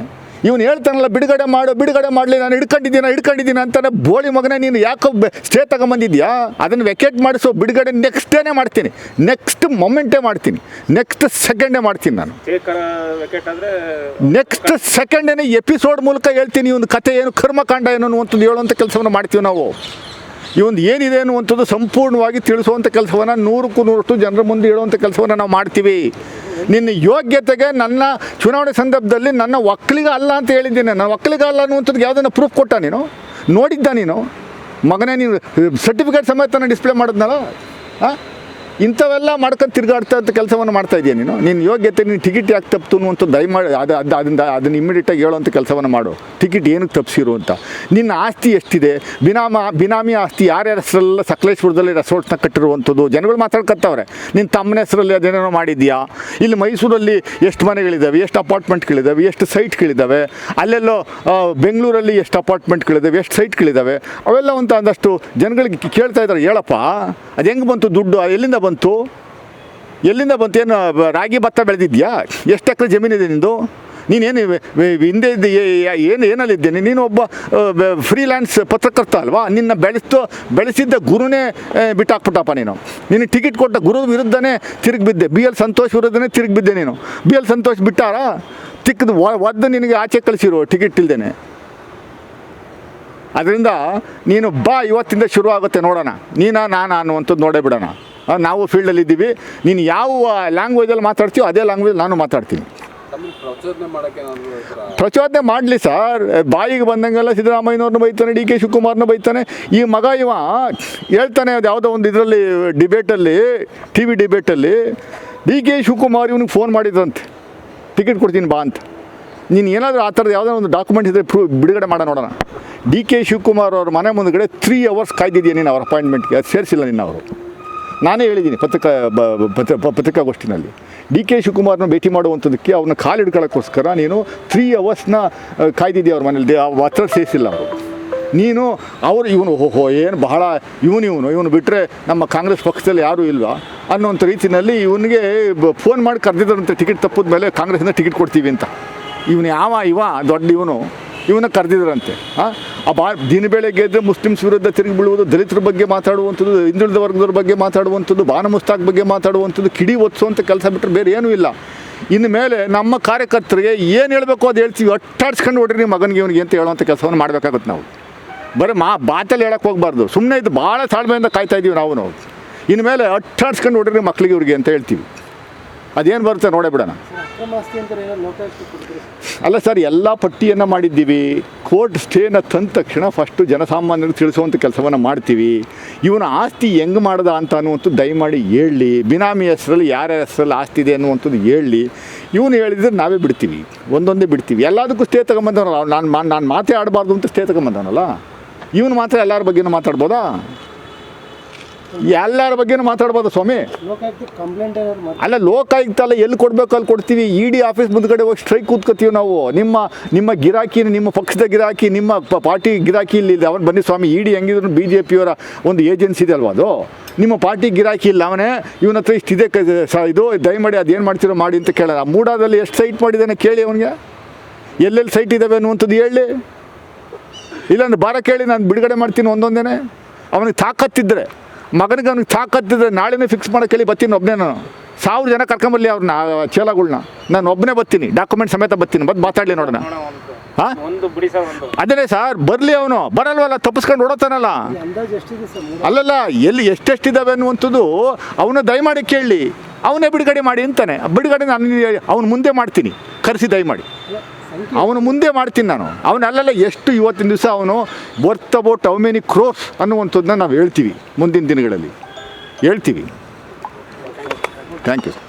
ಇವನು ಹೇಳ್ತಾನಲ್ಲ ಬಿಡುಗಡೆ ಮಾಡು ಬಿಡುಗಡೆ ಮಾಡಲಿ ನಾನು ಹಿಡ್ಕೊಂಡಿದ್ದೀನಿ ಹಿಡ್ಕೊಂಡಿದ್ದೀನಿ ಅಂತಾನೆ ಬೋಳಿ ಮಗನೇ ನೀನು ಯಾಕೋ ಸ್ಟೇ ತಗೊಂಬಂದಿದ್ಯಾ? ಅದನ್ನು ವೆಕೇಟ್ ಮಾಡಿಸೋ ಬಿಡುಗಡೆ ನೆಕ್ಸ್ಟ್ ಡೇನೇ ಮಾಡ್ತೀನಿ. ನೆಕ್ಸ್ಟ್ ಮೊಮೆಂಟೇ ಮಾಡ್ತೀನಿ. ನೆಕ್ಸ್ಟ್ ಸೆಕೆಂಡೇ ಮಾಡ್ತೀನಿ ನಾನು. ನೆಕ್ಸ್ಟ್ ಸೆಕೆಂಡೇನೆ ಎಪಿಸೋಡ್ ಮೂಲಕ ಹೇಳ್ತೀನಿ ಇವನು ಕತೆ ಏನು ಕರ್ಮಕಾಂಡ ಏನು ಅನ್ನುವಂಥದ್ದು ಹೇಳುವಂಥ ಕೆಲಸವನ್ನು ಮಾಡ್ತೀವಿ ನಾವು. ಇವೊಂದು ಏನಿದೆ ಅನ್ನುವಂಥದ್ದು ಸಂಪೂರ್ಣವಾಗಿ ತಿಳಿಸುವಂಥ ಕೆಲಸವನ್ನು ನೂರಕ್ಕೂ ನೂರಷ್ಟು ಜನರ ಮುಂದೆ ಇಡುವಂಥ ಕೆಲಸವನ್ನು ನಾವು ಮಾಡ್ತೀವಿ. ನಿನ್ನ ಯೋಗ್ಯತೆಗೆ ನನ್ನ ಚುನಾವಣೆ ಸಂದರ್ಭದಲ್ಲಿ ನನ್ನ ಒಕ್ಕಲಿಗ ಅಲ್ಲ ಅಂತ ಹೇಳಿದ್ದೀನಿ. ನನ್ನ ಒಕ್ಕಲಿಗ ಅಲ್ಲ ಅನ್ನುವಂಥದ್ದು ಯಾವುದನ್ನು ಪ್ರೂಫ್ ಕೊಟ್ಟ ನೀನು? ನೋಡಿದ್ದ ನೀನು? ಮಗನೇ ನೀನು ಸರ್ಟಿಫಿಕೇಟ್ ಸಮೇತ ಡಿಸ್ಪ್ಲೇ ಮಾಡಿದ್ನಲ್ಲ? ಹಾಂ ಇಂಥವೆಲ್ಲ ಮಾಡ್ಕೊಂಡು ತಿರುಗಾಡ್ತಾ ಅಂತ ಕೆಲಸವನ್ನು ಮಾಡ್ತಾ ಇದೆಯಾ ನೀನು? ನಿನ್ನ ಯೋಗ್ಯತೆ, ನೀನು ಟಿಕೆಟ್ ಯಾಕೆ ತಪ್ಪಿತು ಅಂತ ದಯಮಾಡಿ ಅದು ಅದು ಅದರಿಂದ ಅದನ್ನು ಇಮಿಡಿಯೇಟಾಗಿ ಹೇಳುವಂಥ ಕೆಲಸವನ್ನು ಮಾಡು. ಟಿಕೆಟ್ ಏನಕ್ಕೆ ತಪ್ಪಿಸಿರು ಅಂತ. ನಿನ್ನ ಆಸ್ತಿ ಎಷ್ಟಿದೆ? ಬಿನಾಮ ಬಿನಾಮಿ ಆಸ್ತಿ ಯಾರ್ಯಾರ ಹೆಸರಲ್ಲ ಸಕಲೇಶ್ಪುರದಲ್ಲಿ ರೆಸಾರ್ಟ್ಸ್ನ ಕಟ್ಟಿರುವಂಥದ್ದು? ಜನಗಳು ಮಾತಾಡ್ಕೊತಾವ್ರೆ ನಿನ್ನ ತಮ್ಮನ ಹೆಸರಲ್ಲಿ ಅದೇನೋ ಮಾಡಿದ್ಯಾ ಇಲ್ಲಿ ಮೈಸೂರಲ್ಲಿ ಎಷ್ಟು ಮನೆಗಳಿದ್ದಾವೆ ಎಷ್ಟು ಅಪಾರ್ಟ್ಮೆಂಟ್ಗಳಿದ್ದಾವೆ ಎಷ್ಟು ಸೈಟ್ಗಳಿದ್ದಾವೆ ಅಲ್ಲೆಲ್ಲೋ ಬೆಂಗಳೂರಲ್ಲಿ ಎಷ್ಟು ಅಪಾರ್ಟ್ಮೆಂಟ್ಗಳಿದ್ದಾವೆ ಎಷ್ಟು ಸೈಟ್ಗಳಿದ್ದಾವೆ ಅವೆಲ್ಲ ಒಂದು ಒಂದಷ್ಟು ಜನಗಳಿಗೆ ಕೇಳ್ತಾ ಇದ್ದಾರೆ. ಹೇಳಪ್ಪ, ಅದು ಹೆಂಗೆ ಬಂತು ದುಡ್ಡು? ಎಲ್ಲಿಂದ ಬಂತು? ಎಲ್ಲಿಂದ ಬಂತು? ಏನು ರಾಗಿ ಭತ್ತ ಬೆಳೆದಿದ್ಯಾ? ಎಷ್ಟು ಎಕರೆ ಜಮೀನಿದೆ ನಿಂದು? ನೀನೇನು ಹಿಂದೆ ಇದ್ದ ಏನು ಏನಲ್ಲಿದ್ದೇನೆ ನೀನು ಒಬ್ಬ ಫ್ರೀಲ್ಯಾನ್ಸ್ ಪತ್ರಕರ್ತ ಅಲ್ವಾ? ನಿನ್ನ ಬೆಳೆಸ್ತು, ಬೆಳೆಸಿದ್ದ ಗುರುನೇ ಬಿಟ್ಟಾಕ್ಬಿಟ್ಟಪ್ಪ ನೀನು. ನೀನು ಟಿಕೆಟ್ ಕೊಟ್ಟ ಗುರು ವಿರುದ್ಧನೇ ತಿರುಗಿ ಬಿದ್ದೆ ಬಿ. ಎಲ್. ಸಂತೋಷ್ ವಿರುದ್ಧನೇ ತಿರುಗಿ ಬಿದ್ದೆ ನೀನು. ಬಿ. ಎಲ್. ಸಂತೋಷ್ ಬಿಟ್ಟಾರಾ? ತಿಕ್ಕದು ಒದ್ದು ನಿನಗೆ ಆಚೆ ಕಳಿಸಿರು ಟಿಕೆಟ್ ಇಲ್ದೇನೆ. ಅದರಿಂದ ನೀನು ಬಾ, ಇವತ್ತಿಂದ ಶುರು ಆಗುತ್ತೆ ನೋಡೋಣ. ನೀನಾ, ನಾನು ಅನ್ನುವಂಥದ್ದು ನೋಡೇ ಬಿಡೋಣ. ನಾವು ಫೀಲ್ಡಲ್ಲಿ ಇದ್ದೀವಿ. ನೀನು ಯಾವ ಲ್ಯಾಂಗ್ವೇಜಲ್ಲಿ ಮಾತಾಡ್ತೀಯೋ ಅದೇ ಲ್ಯಾಂಗ್ವೇಜ್ ನಾನು ಮಾತಾಡ್ತೀನಿ. ಪ್ರಚೋದನೆ ಮಾಡಲಿ ಸರ್. ಬಾಯಿಗೆ ಬಂದಂಗೆಲ್ಲ ಸಿದ್ದರಾಮಯ್ಯನವ್ರನ್ನ ಬೈತಾನೆ ಡಿ ಕೆ ಶಿವಕುಮಾರ್ನ ಬೈತಾನೆ. ಈ ಮಗ ಇವ ಹೇಳ್ತಾನೆ ಅದು ಯಾವುದೋ ಒಂದು ಇದರಲ್ಲಿ ಡಿಬೇಟಲ್ಲಿ ಟಿ ವಿ ಡಿಬೇಟಲ್ಲಿ ಡಿ ಕೆ ಶಿವಕುಮಾರ್ ಇವನಿಗೆ ಫೋನ್ ಮಾಡಿದ್ರಂತೆ. ಟಿಕೆಟ್ ಕೊಡ್ತೀನಿ ಬಾ ಅಂತ. ನೀನು ಏನಾದರೂ ಆ ಥರದ ಯಾವುದೋ ಒಂದು ಡಾಕ್ಯುಮೆಂಟ್ ಇದ್ದರೆ ಪ್ರೂವ್ ಬಿಡುಗಡೆ ಮಾಡೋಣ ನೋಡೋಣ. ಡಿ ಕೆ ಶಿವಕುಮಾರ್ ಅವ್ರ ಮನೆ ಮುಂದಗಡೆ ತ್ರೀ ಅವರ್ಸ್ ಕಾಯ್ದಿದೆಯಾ ನೀನು ಅವ್ರ ಅಪಾಯಿಂಟ್ಮೆಂಟ್ಗೆ ಅದು ಸೇರಿಸಿಲ್ಲ ನಿನ್ನ ಅವರು. ನಾನೇ ಹೇಳಿದ್ದೀನಿ ಪತ್ರಿಕಾ ಪತ್ರ ಪತ್ರಿಕಾಗೋಷ್ಠಿನಲ್ಲಿ. ಡಿ ಕೆ ಶಿವಕುಮಾರ್ನ ಭೇಟಿ ಮಾಡುವಂಥದ್ದಕ್ಕೆ ಅವ್ರನ್ನ ಕಾಲಿಡ್ಕೊಳ್ಳೋಕ್ಕೋಸ್ಕರ ನೀನು ತ್ರೀ ಅವರ್ಸ್ನ ಕಾಯ್ದಿದ್ದೀಯ ಅವ್ರ ಮನೇಲಿ. ಹತ್ರ ಸೇರಿಸಿಲ್ಲ ಅವರು. ನೀನು ಅವರು ಇವನು, ಓಹೋ, ಏನು ಬಹಳ ಇವನು ಇವನು ಇವನು ಬಿಟ್ಟರೆ ನಮ್ಮ ಕಾಂಗ್ರೆಸ್ ಪಕ್ಷದಲ್ಲಿ ಯಾರೂ ಇಲ್ವಾ? ಅನ್ನೋಂಥ ರೀತಿಯಲ್ಲಿ ಇವನಿಗೆ ಫೋನ್ ಮಾಡಿ ಕರೆದಿದ್ದರಂತೆ, ಟಿಕೆಟ್ ತಪ್ಪಿದ ಮೇಲೆ ಕಾಂಗ್ರೆಸ್ನ ಟಿಕೆಟ್ ಕೊಡ್ತೀವಿ ಅಂತ. ಇವನು ಯಾವ, ಇವ, ದೊಡ್ಡ ಇವನು. ಇವನ್ನ ಕರೆದಿದ್ರಂತೆ. ಆ? ಬಾ, ದಿನ ಬೆಳಗ್ಗೆ ಎದ್ದು ಮುಸ್ಲಿಮ್ಸ್ ವಿರುದ್ಧ ತಿರುಗಿ ಬೀಳುವುದು, ದಲಿತರ ಬಗ್ಗೆ ಮಾತಾಡುವಂಥದ್ದು, ಹಿಂದುಳಿದ ವರ್ಗದವ್ರ ಬಗ್ಗೆ ಮಾತಾಡುವಂಥದ್ದು ಬಾನ ಮುಸ್ತಾಕ್ ಬಗ್ಗೆ ಮಾತಾಡುವಂಥದ್ದು, ಕಿಡಿ ಒತ್ಸುವಂಥ ಕೆಲಸ ಬಿಟ್ಟರೆ ಬೇರೆ ಏನೂ ಇಲ್ಲ. ಇನ್ನು ಮೇಲೆ ನಮ್ಮ ಕಾರ್ಯಕರ್ತರಿಗೆ ಏನು ಹೇಳಬೇಕು ಅದು ಹೇಳ್ತೀವಿ. ಅಟ್ಟಾಡ್ಸ್ಕೊಂಡು ಹೊಡ್ರಿ ನಿಮ್ಮ ಮಗನಿಗೆ ಇವನಿಗೆ ಅಂತ ಹೇಳುವಂಥ ಕೆಲಸವನ್ನು ಮಾಡಬೇಕಾಗುತ್ತೆ ನಾವು. ಬರೀ ಮಾ, ಬಾತಲ್ಲಿ ಹೇಳಕ್ಕೆ ಹೋಗಬಾರ್ದು. ಸುಮ್ಮನೆ ಇದು ಭಾಳ ತಾಳ್ಮೆಯಿಂದ ಕಾಯ್ತಾ ಇದ್ದೀವಿ ನಾವು. ನಾವು ಇನ್ನು ಮೇಲೆ ಅಟ್ಟಾಡ್ಸ್ಕೊಂಡು ಹೊಡ್ರಿ ಮಕ್ಕಳಿಗೆ ಇವ್ರಿಗೆ ಅಂತ ಹೇಳ್ತೀವಿ. ಅದೇನು ಬರುತ್ತೆ ನೋಡೇ ಬಿಡೋಣ. ಅಲ್ಲ ಸರ್, ಎಲ್ಲ ಪಟ್ಟಿಯನ್ನು ಮಾಡಿದ್ದೀವಿ. ಕೋರ್ಟ್ ಸ್ಟೇನ ತಂದ ತಕ್ಷಣ ಫಸ್ಟು ಜನಸಾಮಾನ್ಯರು ತಿಳಿಸುವಂಥ ಕೆಲಸವನ್ನು ಮಾಡ್ತೀವಿ. ಇವನ ಆಸ್ತಿ ಹೆಂಗೆ ಮಾಡ್ದ ಅಂತ ಅನ್ನುವಂಥದ್ದು ದಯಮಾಡಿ ಹೇಳಿ. ಬಿನಾಮಿ ಹೆಸರಲ್ಲಿ ಯಾರ್ಯಾರ ಹೆಸರಲ್ಲಿ ಆಸ್ತಿ ಇದೆ ಅನ್ನುವಂಥದ್ದು ಹೇಳಿ. ಇವನು ಹೇಳಿದ್ರೆ ನಾವೇ ಬಿಡ್ತೀವಿ. ಒಂದೊಂದೇ ಬಿಡ್ತೀವಿ. ಎಲ್ಲದಕ್ಕೂ ಸ್ಟೇ ತಗೊಂಬಂದವನಲ್ಲ. ನಾನು ನಾನು ಮಾತೇ ಆಡಬಾರ್ದು ಅಂತ ಸ್ಟೇ ತಗೊಂಬಂದವನಲ್ಲ. ಇವನು ಮಾತ್ರ ಎಲ್ಲರ ಬಗ್ಗೆನೂ ಮಾತಾಡ್ಬೋದಾ? ಎಲ್ಲರ ಬಗ್ಗೆನೂ ಮಾತಾಡ್ಬೋದು ಸ್ವಾಮಿ. ಲೋಕಾಯುಕ್ತ ಕಂಪ್ಲೇಂಟ್ ಏನಾದ್ರು ಅಲ್ಲ ಲೋಕಾಯುಕ್ತ ಅಲ್ಲ ಎಲ್ಲಿ ಕೊಡ್ಬೇಕು ಅಲ್ಲಿ ಕೊಡ್ತೀವಿ. ಇ ಡಿ ಆಫೀಸ್ ಮುಂದ್ಗಡೆ ಹೋಗಿ ಸ್ಟ್ರೈಕ್ ಕೂತ್ಕೋತೀವಿ ನಾವು. ನಿಮ್ಮ ನಿಮ್ಮ ಗಿರಾಕಿ ನಿಮ್ಮ ಪಕ್ಷದ ಗಿರಾಕಿ ನಿಮ್ಮ ಪಾರ್ಟಿ ಗಿರಾಕಿ ಇಲ್ಲಿ ಅವನು ಬನ್ನಿ ಸ್ವಾಮಿ ಇ ಡಿ ಹೆಂಗಿದ್ರು ಬಿ ಜೆ ಪಿಯವರ ಒಂದು ಏಜೆನ್ಸಿ ಇದೆ ಅಲ್ವಾ ಅದು? ನಿಮ್ಮ ಪಾರ್ಟಿ ಗಿರಾಕಿ ಇಲ್ಲ ಅವನೇ ಇವನ ಹತ್ರ ಇಷ್ಟಿದೆ ಇದು ದಯಮಾಡಿ ಅದೇನು ಮಾಡ್ತಿರೋ ಮಾಡಿ ಅಂತ ಕೇಳಲ್ಲ. ಮೂಡಾದಲ್ಲಿ ಎಷ್ಟು ಸೈಟ್ ಮಾಡಿದ್ದಾನೆ ಕೇಳಿ ಅವನಿಗೆ? ಎಲ್ಲೆಲ್ಲಿ ಸೈಟ್ ಇದ್ದಾವೆ ಅನ್ನುವಂಥದ್ದು ಹೇಳಿ. ಇಲ್ಲಾಂದ್ರೆ ಬಾರ ಕೇಳಿ ನಾನು ಬಿಡುಗಡೆ ಮಾಡ್ತೀನಿ ಒಂದೊಂದೇನೆ. ಅವನಿಗೆ ತಾಕತ್ತಿದ್ರೆ. ಮಗನಿಗೆ ಅವ್ನಿಗೆ ತಾಕತ್ತಿದ್ರೆ ನಾಳೆನೇ ಫಿಕ್ಸ್ ಮಾಡೋಕೆ ಹೇಳಿ ಬರ್ತೀನಿ ಒಬ್ಬನೇ ನಾನು. ಸಾವಿರ ಜನ ಕರ್ಕೊಂಬರ್ಲಿ ಅವ್ರನ್ನ ಚೇಲಗಳನ್ನ ಚೇಲಗಳ್ನ. ನಾನು ಒಬ್ಬನೇ ಬರ್ತೀನಿ ಡಾಕ್ಯುಮೆಂಟ್ ಸಮೇತ ಬರ್ತೀನಿ ಬಂದು ಮಾತಾಡಲಿ ನೋಡೋಣ. ಹಾಂ? ಅದೇ ಸರ್ ಬರಲಿ ಅವನು ಬರಲ್ವಲ್ಲ ತಪ್ಪಿಸ್ಕೊಂಡು ಓಡೋತಾನಲ್ಲ. ಅಲ್ಲಲ್ಲ ಎಲ್ಲಿ ಎಷ್ಟೆಷ್ಟಿದ್ದಾವೆ ಅನ್ನುವಂಥದ್ದು ಅವನ ದಯಮಾಡಿ ಕೇಳಿ ಅವನೇ ಬಿಡುಗಡೆ ಮಾಡಿ ಅಂತಾನೆ. ಬಿಡುಗಡೆ ನಾನು ಅವ್ನು ಮುಂದೆ ಮಾಡ್ತೀನಿ ಕರೆಸಿ ದಯಮಾಡಿ. ಅವನು ಮುಂದೆ ಮಾಡ್ತೀನಿ ನಾನು. ಅವನಲ್ಲೆಲ್ಲ ಎಷ್ಟು ಇವತ್ತಿನ ದಿವಸ ಅವನು worth about how many crores ಅನ್ನುವಂಥದ್ದನ್ನ ನಾವು ಹೇಳ್ತೀವಿ ಮುಂದಿನ ದಿನಗಳಲ್ಲಿ. ಹೇಳ್ತೀವಿ. Thank you